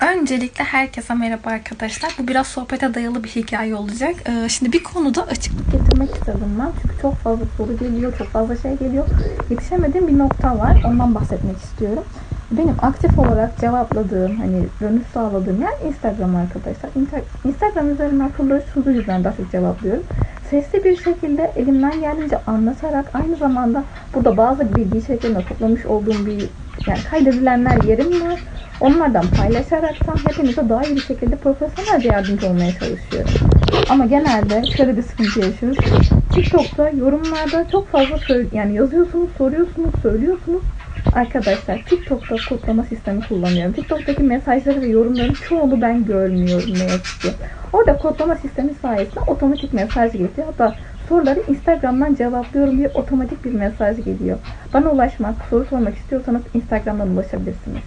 Öncelikle herkese merhaba arkadaşlar. Bu biraz sohbete dayalı bir hikaye olacak. Ee, şimdi bir konuda açıklık getirmek istedim ben. Çünkü çok fazla soru geliyor, çok fazla şey geliyor. Yetişemediğim bir nokta var. Ondan bahsetmek istiyorum. Benim aktif olarak cevapladığım, hani dönüş sağladığım yer Instagram arkadaşlar. Instagram üzerinden soruları şu yüzden daha çok cevaplıyorum. Sesli bir şekilde elimden geldiğince anlatarak aynı zamanda burada bazı bilgi şeklinde toplamış olduğum bir yani kaydedilenler yerim var. Onlardan paylaşaraktan hepinize daha iyi bir şekilde profesyonelce yardımcı olmaya çalışıyorum. Ama genelde şöyle bir sıkıntı yaşıyoruz. TikTok'ta yorumlarda çok fazla yani yazıyorsunuz, soruyorsunuz, söylüyorsunuz. Arkadaşlar TikTok'ta kodlama sistemi kullanıyorum. TikTok'taki mesajları ve yorumların çoğunu ben görmüyorum ne yazık ki. Orada kodlama sistemi sayesinde otomatik mesaj geliyor. Hatta soruları Instagram'dan cevaplıyorum diye otomatik bir mesaj geliyor. Bana ulaşmak, soru sormak istiyorsanız Instagram'dan ulaşabilirsiniz.